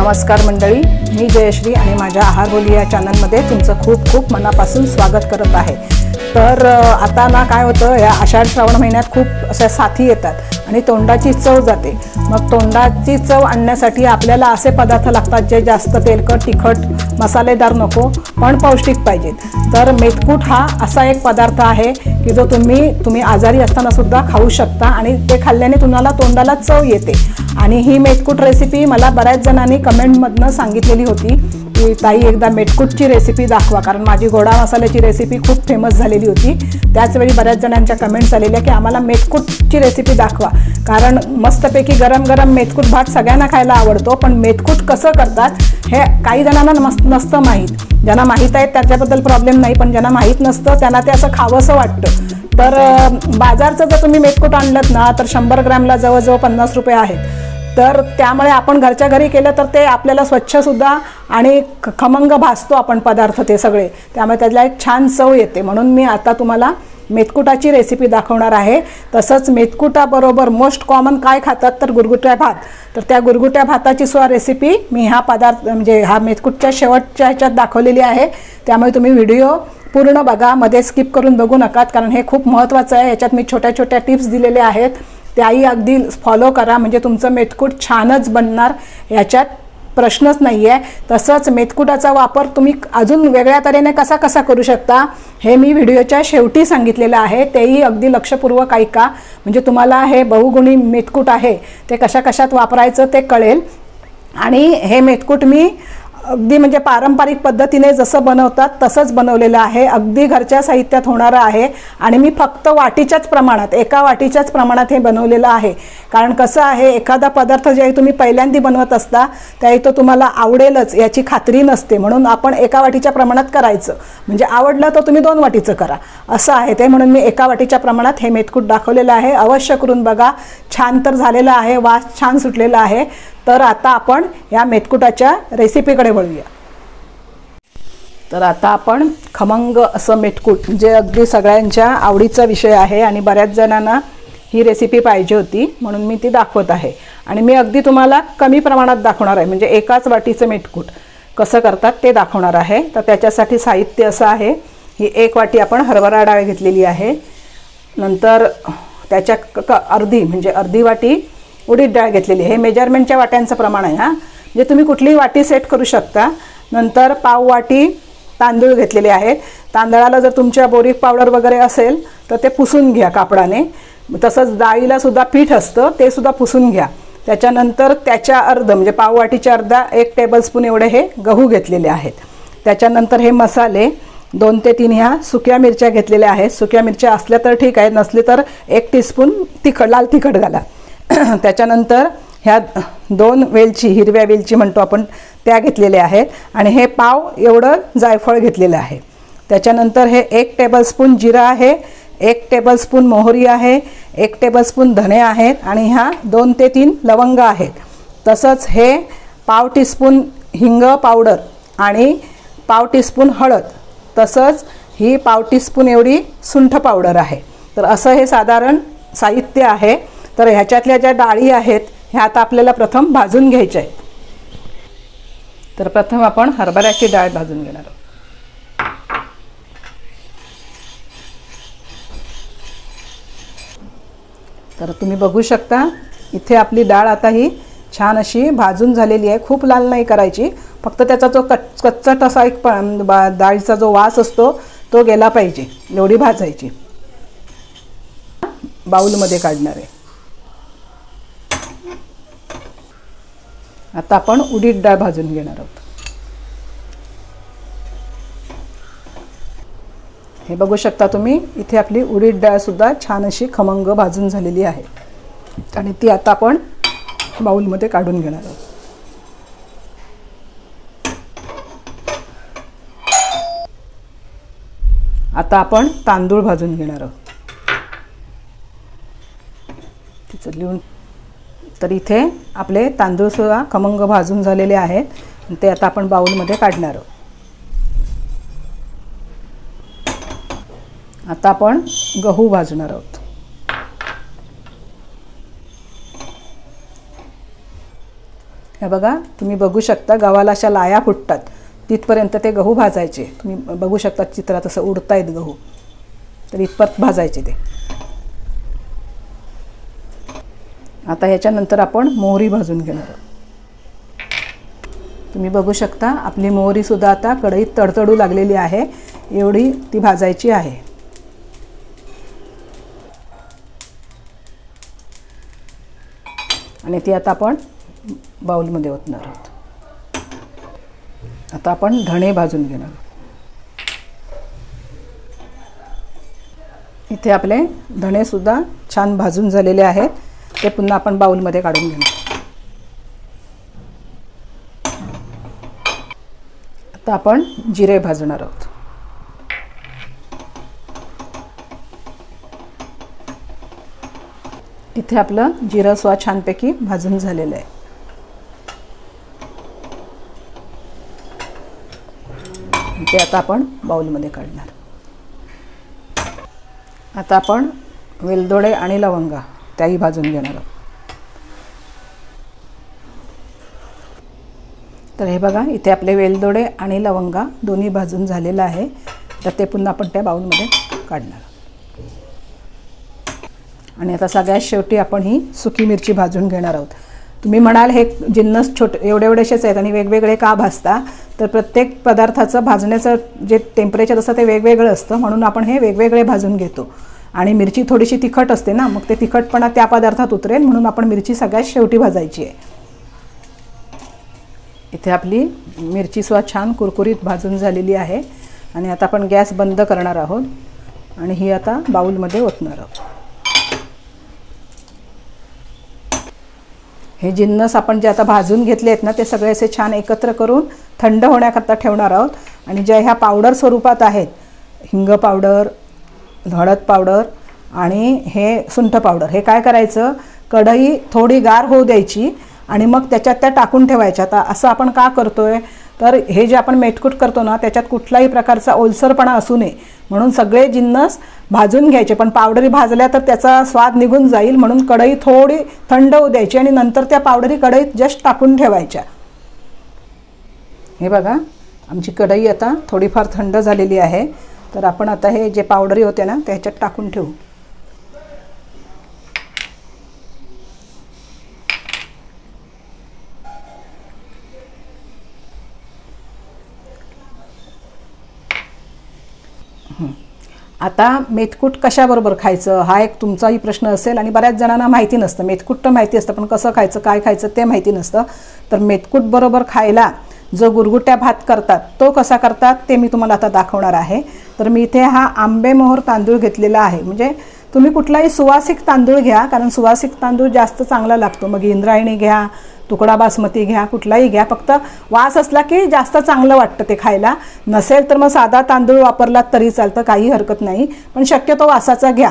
नमस्कार मंडळी मी जयश्री आणि माझ्या आहार बोली या चॅनलमध्ये तुमचं खूप खूप मनापासून स्वागत करत आहे. तर आता ना काय होतं या आषाढ श्रावण महिन्यात खूप अशा साथी येतात आणि तोंडाची चव जाते. मग तोंडाची चव आणण्यासाठी आपल्याला असे पदार्थ लागतात जे जास्त तेलकट तिखट मसालेदार नको पण पौष्टिक पाहिजेत. तर मेथकूट हा असा एक पदार्थ आहे की जो तुम्ही तुम्ही आजारी असताना सुद्धा खाऊ शकता आणि ते खाल्ल्याने तुम्हाला तोंडाला चव येते. आणि ही मेटकूट रेसिपी मला बऱ्याच जणांनी कमेंटमधनं सांगितलेली होती की ताई एकदा मेटकूटची रेसिपी दाखवा. कारण माझी गोडा मसाल्याची रेसिपी खूप फेमस झालेली होती. त्याचवेळी बऱ्याच जणांच्या कमेंट्स आलेल्या की आम्हाला मेटकूटची रेसिपी दाखवा. कारण मस्तपैकी गरम गरम मेथकूट भात सगळ्यांना खायला आवडतो पण मेथकूट कसं करतात हे काही जणांना नस नसतं माहीत. ज्यांना माहीत आहे त्याच्याबद्दल प्रॉब्लेम नाही पण ज्यांना माहीत नसतं त्यांना ते असं खावंसं वाटतं. तर बाजारचं जर तुम्ही मेटकूट आणलं ना तर शंभर ग्रॅमला जवळजवळ पन्नास रुपये आहेत. तर त्यामुळे आपण घरच्या घरी केलं तर ते आपल्याला स्वच्छसुद्धा आणि ख- खमंग भासतो आपण पदार्थ ते सगळे. त्यामुळे त्याला एक छान चव येते. म्हणून मी आता तुम्हाला मेथकुटाची रेसिपी दाखवणार आहे. तसंच मेथकुटाबरोबर मोस्ट कॉमन काय खातात तर गुरगुट्या भात. तर त्या गुरगुट्या भाताची सुद्धा रेसिपी मी हा पदार्थ म्हणजे हा मेथकूटच्या शेवटच्या ह्याच्यात दाखवलेली आहे. त्यामुळे तुम्ही व्हिडिओ पूर्ण बघा. मध्ये स्किप करून बघू नका कारण हे खूप महत्त्वाचं आहे. याच्यात मी छोट्या छोट्या टिप्स दिलेल्या आहेत. त्याही अगदी फॉलो करा. म्हणजे तुमचं मेथकूट छानच बनणार. याच्यात प्रश्नच नाही आहे तसंच मेथकुटाचा वापर तुम्ही अजून वेगळ्या तऱ्हेने कसा कसा करू शकता हे मी व्हिडिओच्या शेवटी सांगितलेलं आहे. तेही अगदी लक्षपूर्वक ऐका. म्हणजे तुम्हाला हे बहुगुणी मेथकूट आहे ते कशा कशात वापरायचं ते कळेल. आणि हे मेथकूट मी अगदी म्हणजे पारंपरिक पद्धतीने जसं बनवतात तसंच बनवलेलं आहे. अगदी घरच्या साहित्यात होणारं आहे. आणि मी फक्त वाटीच्याच प्रमाणात एका वाटीच्याच प्रमाणात हे बनवलेलं आहे. कारण कसं आहे एखादा पदार्थ ज्याही तुम्ही पहिल्यांदा बनवत असता त्याही तो तुम्हाला आवडेलच याची खात्री नसते. म्हणून आपण एका वाटीच्या प्रमाणात करायचं. म्हणजे आवडलं तर तुम्ही दोन वाटीचं करा. असं आहे ते. म्हणून मी एका वाटीच्या प्रमाणात हे मेथकूट दाखवलेलं आहे. अवश्य करून बघा. छान तर झालेलं आहे. वास छान सुटलेला आहे. तर आता आपण या मेथकुटाच्या रेसिपीकडे वळूया. तर आता आपण खमंग असं मेटकूट जे अगदी सगळ्यांच्या आवडीचा विषय आहे आणि बऱ्याच जणांना ही रेसिपी पाहिजे होती म्हणून मी ती दाखवत आहे. आणि मी अगदी तुम्हाला कमी प्रमाणात दाखवणार आहे म्हणजे एकाच वाटीचं मेटकूट कसं करतात ते दाखवणार आहे. तर त्याच्यासाठी साहित्य असं आहे ही एक वाटी आपण हरभरा डाळ घेतलेली आहे. नंतर त्याच्या क अर्धी म्हणजे अर्धी वाटी उडीद डाळ घेतलेली आहे. हे मेजरमेंटच्या वाट्यांचं प्रमाण आहे हां. म्हणजे तुम्ही कुठलीही वाटी सेट करू शकता. नंतर पाव वाटी तांदूळ घेतलेले आहेत. तांदळाला जर तुमच्या बोरीक पावडर वगैरे असेल तर ते पुसून घ्या कापडाने. तसंच डाळीला सुद्धा पीठ असतं ते सुद्धा पुसून घ्या. त्याच्यानंतर त्याच्या अर्ध म्हणजे पाववाटीच्या अर्धा एक टेबलस्पून एवढे हे गहू घेतलेले आहेत. त्याच्यानंतर हे मसाले दोन ते तीन ह्या सुक्या मिरच्या घेतलेल्या आहेत. सुक्या मिरच्या असल्या तर ठीक आहे नसले तर एक टीस्पून तिखट लाल तिखट घाला. त्याच्यानंतर ह्या दोन वेलची हिरव्या वेलची म्हणतो आपण त्या घेतलेल्या आहेत. आणि हे पाव एवढं जायफळ घेतलेलं आहे. त्याच्यानंतर हे एक टेबलस्पून जिरा आहे एक टेबलस्पून मोहरी आहे एक टेबलस्पून धणे आहेत आणि ह्या दोन ते तीन लवंग आहेत. तसंच हे पाव टीस्पून हिंग पावडर आणि पाव टीस्पून हळद. तसंच ही पाव टीस्पून एवढी सुंठ पावडर आहे. तर असं हे साधारण साहित्य आहे. तर ह्याच्यातल्या ज्या डाळी आहेत ह्या आता आपल्याला प्रथम भाजून घ्यायच्या आहेत. तर प्रथम आपण हरभऱ्याची डाळ भाजून घेणार आहोत. तर तुम्ही बघू शकता इथे आपली डाळ आता ही छान अशी भाजून झालेली आहे. खूप लाल नाही करायची फक्त त्याचा जो कच कच्चट असा एक प- बा- डाळीचा जो वास असतो तो गेला पाहिजे एवढी भाजायची. बाऊलमध्ये काढणार आहे. आता आपण उडीद डाळ भाजून घेणार आहोत. हे बघू शकता तुम्ही इथे आपली उडीद डाळ सुद्धा छान अशी खमंग भाजून झालेली आहे. आणि ती आता आपण बाऊलमध्ये काढून घेणार आहोत. आता आपण तांदूळ भाजून घेणार आहोत. तिचं लिहून तर इथे आपले तांदूळसुद्धा खमंग भाजून झालेले आहेत. ते आता आपण बाऊलमध्ये काढणार आहोत. आता आपण गहू भाजणार आहोत. हे बघा तुम्ही बघू शकता गव्हाला अशा लाया फुटतात. तिथपर्यंत ते गहू भाजायचे. तुम्ही बघू शकता चित्रात असं उडतायत गहू. तर इथपर्यंत भाजायचे ते. आता ह्याच्यानंतर आपण मोहरी भाजून घेणार आहोत. तुम्ही बघू शकता आपली मोहरीसुद्धा आता कढईत तडतडू लागलेली आहे. एवढी ती भाजायची आहे. आणि ती आता आपण बाऊलमध्ये ओतणार आहोत. आता आपण धणे भाजून घेणार आहोत. इथे आपले धणेसुद्धा छान भाजून झालेले आहेत. ते पुन्हा आपण बाउलमध्ये काढून घेणार. आता आपण जिरे भाजणार आहोत. इथे आपलं जिरं स्वा छानपैकी भाजून झालेलं आहे. ते आता आपण बाउलमध्ये काढणार. आता आपण वेलदोडे आणि लवंगा त्याही भाजून घेणार आहोत. तर हे बघा इथे आपले वेलदोडे आणि लवंगा दोन्ही भाजून झालेलं आहे. तर ते पुन्हा आपण त्या बाऊलमध्ये काढणार आहोत. आणि आता सगळ्यात शेवटी आपण ही सुकी मिरची भाजून घेणार आहोत. तुम्ही म्हणाल हे जिन्नस छोटे एवढे एवढेसेच आहेत आणि वेगवेगळे का भाजता? तर प्रत्येक पदार्थाचं भाजण्याचं जे टेम्परेचर असतं ते वेगवेगळं असतं. म्हणून आपण हे वेगवेगळे भाजून घेतो. आणि मिरची थोडीशी तिखट असते ना मग ते तिखटपणा त्या पदार्थात उतरेल म्हणून आपण मिरची सगळ्यात शेवटी भाजायची आहे. इथे आपली मिरची सुद्धा छान कुरकुरीत भाजून झालेली आहे. आणि आता आपण गॅस बंद करणार आहोत. आणि ही आता बाऊलमध्ये ओतणार आहोत. हे जिन्नस आपण जे आता भाजून घेतले आहेत ना ते सगळे असे छान एकत्र करून थंड होण्याकरता ठेवणार आहोत. आणि ज्या ह्या पावडर स्वरूपात आहेत हिंग पावडर हळद पावडर आणि हे सुंठ पावडर. हे काय करायचं? कढई थोडी गार होऊ द्यायची आणि मग त्याच्यात त्या टाकून ठेवायच्या. आता असं आपण का करतो आहे तर हे जे आपण मेटकूट करतो ना त्याच्यात कुठलाही प्रकारचा ओलसरपणा असू नये. म्हणून सगळे जिन्नस भाजून घ्यायचे. पण पावडरी भाजल्या तर त्याचा स्वाद निघून जाईल. म्हणून कढई थोडी थंड होऊ द्यायची आणि नंतर त्या पावडरी कढईत जस्ट टाकून ठेवायच्या. हे बघा आमची कढई आता थोडीफार थंड झालेली आहे. तर आपण आता हे जे पावडरी होते ना त्याच्यात टाकून ठेवू. आता मेथकूट कशाबरोबर खायचं? हा एक तुमचाही प्रश्न असेल आणि बऱ्याच जणांना माहिती नसतं. मेथकूट तर माहिती असतं पण कसं खायचं काय खायचं ते माहिती नसतं. तर मेथकूट बरोबर खायला जो गुरगुट्या भात करतात तो कसा करतात ते मी तुम्हाला आता दाखवणार आहे. तर मी इथे हा आंबेमोहर तांदूळ घेतलेला आहे. म्हणजे तुम्ही कुठलाही सुवासिक तांदूळ घ्या कारण सुवासिक तांदूळ जास्त चांगला लागतो. मग इंद्रायणी घ्या तुकडा बासमती घ्या कुठलाही घ्या. फक्त वास असला की जास्त चांगलं वाटतं ते खायला. नसेल तर मग साधा तांदूळ वापरलात तरी चालतं काही हरकत नाही. पण शक्यतो वासाचा घ्या.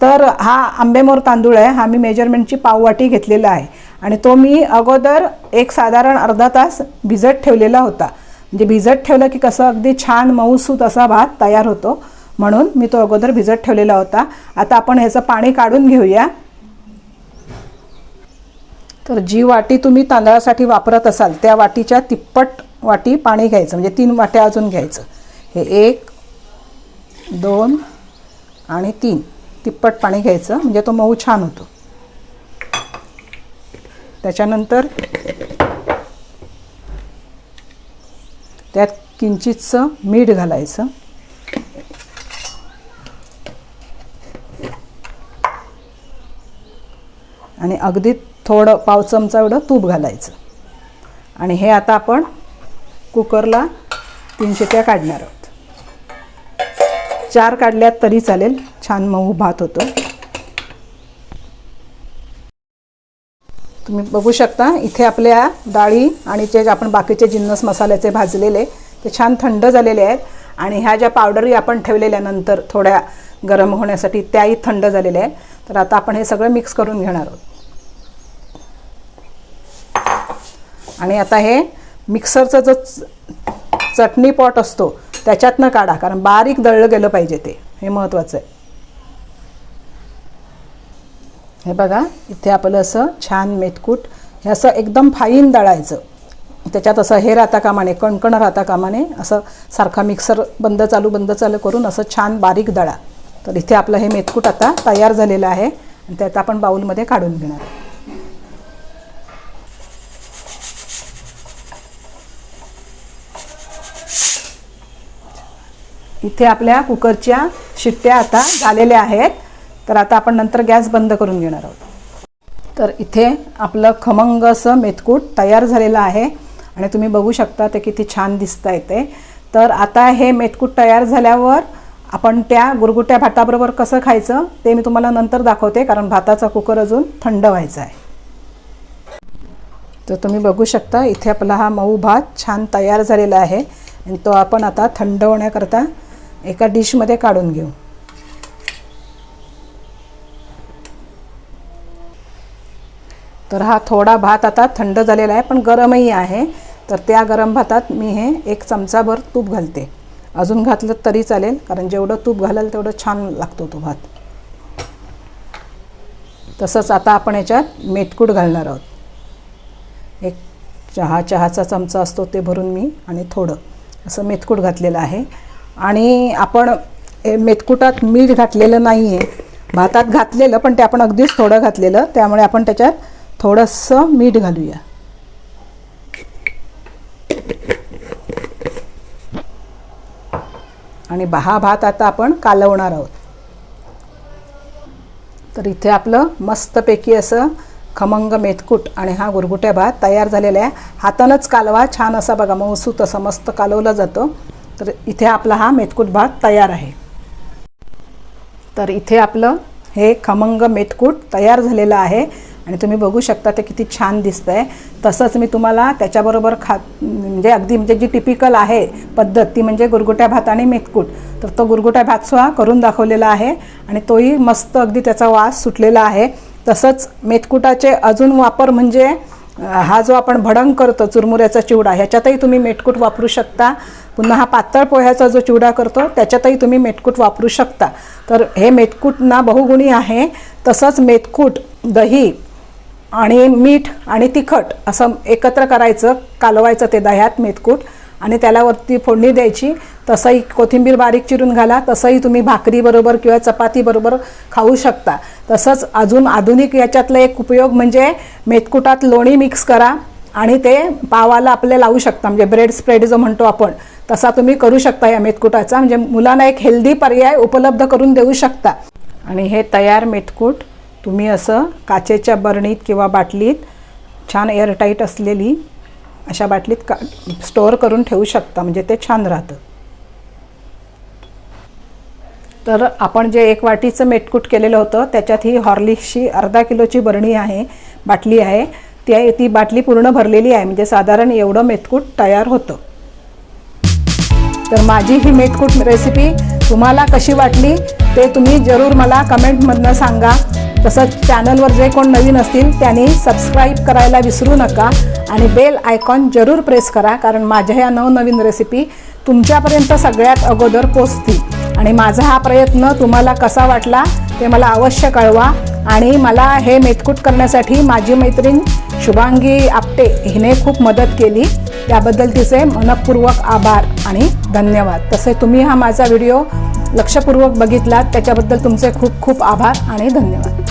तर हा आंबेमोर तांदूळ आहे. हा मी मेजरमेंटची पाववाटी घेतलेला आहे. आणि तो मी अगोदर एक साधारण अर्धा तास भिजत ठेवलेला होता. म्हणजे भिजत ठेवलं की कसं अगदी छान मऊसूत असा भात तयार होतो. म्हणून मी तो अगोदर भिजत ठेवलेला होता. आता आपण ह्याचं पाणी काढून घेऊया. तर जी वाटी तुम्ही तांदळासाठी वापरत असाल त्या वाटीच्या तिप्पट वाटी पाणी घ्यायचं. म्हणजे तीन वाट्या अजून घ्यायचं. हे एक दोन आणि तीन तिप्पट पाणी घ्यायचं. म्हणजे तो मऊ छान होतो. त्याच्यानंतर त्यात किंचितचं मीठ घालायचं. आणि अगदी थोडं पाव चमचा एवढं तूप घालायचं. आणि हे आता आपण कुकरला तीन शिट्या काढणार आहोत. चार काढल्यात तरी चालेल. छान मऊ भात होतो. तुम्ही बघू शकता इथे आपल्या डाळी आणि जे आपण बाकीचे जिन्नस मसाल्याचे भाजलेले ते छान थंड झालेले आहेत. आणि ह्या ज्या पावडरी आपण ठेवलेल्या नंतर थोड्या गरम होण्यासाठी त्याही थंड झालेल्या आहेत. तर आता आपण हे सगळं मिक्स करून घेणार आहोत. आणि आता हे मिक्सरचं जो च- चटणी पॉट असतो त्याच्यातनं काढा कारण बारीक दळलं गेलं पाहिजे ते. हे महत्त्वाचं आहे. हे बघा इथे आपलं असं छान मेटकूट हे असं एकदम फाईन दळायचं. त्याच्यात असं हे राहता कामाने कणकण राहता कामाने असं सारखा मिक्सर बंद चालू बंद चालू करून असं छान बारीक दळा. तर इथे आपलं हे मेथकूट आता तयार झालेलं आहे. आणि त्यात आपण बाऊलमध्ये काढून घेणार इथे आपल्या कुकरच्या शिट्ट्या आता झालेल्या आहेत. तर आता आपण नंतर गॅस बंद करून घेणार आहोत. तर इथे आपलं खमंग असं मेथकूट तयार झालेलं आहे आणि तुम्ही बघू शकता ते किती छान दिसता येते तर आता हे मेथकूट तयार झाल्यावर आपण त्या गुरगुट्या भाताबरोबर कसं खायचं ते मी तुम्हाला नंतर दाखवते कारण भाताचा कुकर अजून थंड व्हायचा आहे. तर तुम्ही बघू शकता इथे आपला हा मऊ भात छान तयार झालेला आहे आणि तो आपण आता थंड होण्याकरता एका डिशमध्ये काढून घेऊ. तर हा थोडा भात आता थंड झालेला आहे पण गरमही आहे. तर त्या गरम भातात मी हे एक चमचाभर तूप घालते. अजून घातलं तरी चालेल कारण जेवढं तूप घालाल तेवढं छान लागतो तो भात. तसंच आता आपण याच्यात मेथकूट घालणार आहोत. एक चहा चहाचा चमचा असतो ते भरून मी आणि थोडं असं मेथकूट घातलेलं आहे. आणि आपण हे मेथकुटात मीठ घातलेलं नाही आहे भातात घातलेलं पण ते आपण अगदीच थोडं घातलेलं त्यामुळे आपण त्याच्यात थोडंसं मीठ घालूया. आणि हा भात आता आपण कालवणार आहोत. तर इथे आपलं मस्तपैकी असं खमंग मेथकूट आणि हा गुरगुट्या भात तयार झालेला आहे. हातानंच कालवा छान असा बघा मऊसूत तसं मस्त कालवलं जातं. तर इथे आपला हा मेथकूट भात तयार आहे. तर इथे आपलं हे खमंग मेथकूट तयार झालेलं आहे. आणि तुम्ही बघू शकता ते किती छान दिसतं आहे तसंच मी तुम्हाला त्याच्याबरोबर खा म्हणजे अगदी म्हणजे जी टिपिकल आहे पद्धत ती म्हणजे गुरगुट्या भात आणि मेथकूट. तर तो गुरगुट्या भात सुद्धा करून दाखवलेला आहे आणि तोही मस्त अगदी त्याचा वास सुटलेला आहे. तसंच मेथकुटाचे अजून वापर म्हणजे हा जो आपण भडंग करतो चुरमुऱ्याचा चिवडा ह्याच्यातही तुम्ही मेटकूट वापरू शकता. पुन्हा हा पातळ पोह्याचा जो चिवडा करतो त्याच्यातही तुम्ही मेटकूट वापरू शकता. तर हे मेटकूट ना बहुगुणी आहे. तसंच मेथकूट दही आणि मीठ आणि तिखट असं एकत्र करायचं कालवायचं ते दह्यात मेथकूट आणि त्याला वरती फोडणी द्यायची. तसंही कोथिंबीर बारीक चिरून घाला तसंही तुम्ही भाकरीबरोबर किंवा चपातीबरोबर खाऊ शकता. तसंच अजून आधुनिक याच्यातला एक उपयोग म्हणजे मेथकुटात लोणी मिक्स करा आणि ते पावाला आपले लावू शकता म्हणजे ब्रेड स्प्रेड जो म्हणतो आपण तसा तुम्ही करू शकता या मेथकुटाचा म्हणजे मुलांना एक हेल्दी पर्याय उपलब्ध करून देऊ शकता. आणि हे तयार मेथकूट तुम्ही असं काचेच्या बरणीत किंवा बाटलीत छान एअरटाईट असलेली अशा बाटलीत का स्टोअर करून ठेवू शकता. म्हणजे ते छान राहतं. तर आपण जे एक वाटीचं मेटकूट केलेलं होतं त्याच्यात ही हॉर्लिक्सची अर्धा किलोची बरणी आहे बाटली आहे. त्या ती बाटली पूर्ण भरलेली आहे. म्हणजे साधारण एवढं मेतकूट तयार होतं. तर माझी ही मेटकूट रेसिपी तुम्हाला कशी वाटली ते तुम्ही जरूर मला कमेंटमधनं सांगा. तसंच चॅनलवर जे कोण नवीन असतील त्यांनी सबस्क्राईब करायला विसरू नका आणि बेल आयकॉन जरूर प्रेस करा कारण माझ्या ह्या नवनवीन रेसिपी तुमच्यापर्यंत सगळ्यात अगोदर पोचतील आणि माझा हा प्रयत्न तुम्हाला कसा वाटला ते मला अवश्य कळवा. आणि मला हे मेतकूट करण्यासाठी माझी मैत्रीण शुभांगी आपटे हिने खूप मदत केली. त्याबद्दल तिचे मनपूर्वक आभार आणि धन्यवाद. तसे तुम्ही हा माझा व्हिडिओ लक्षपूर्वक बघितलात त्याच्याबद्दल तुमचे खूप खूप आभार आणि धन्यवाद.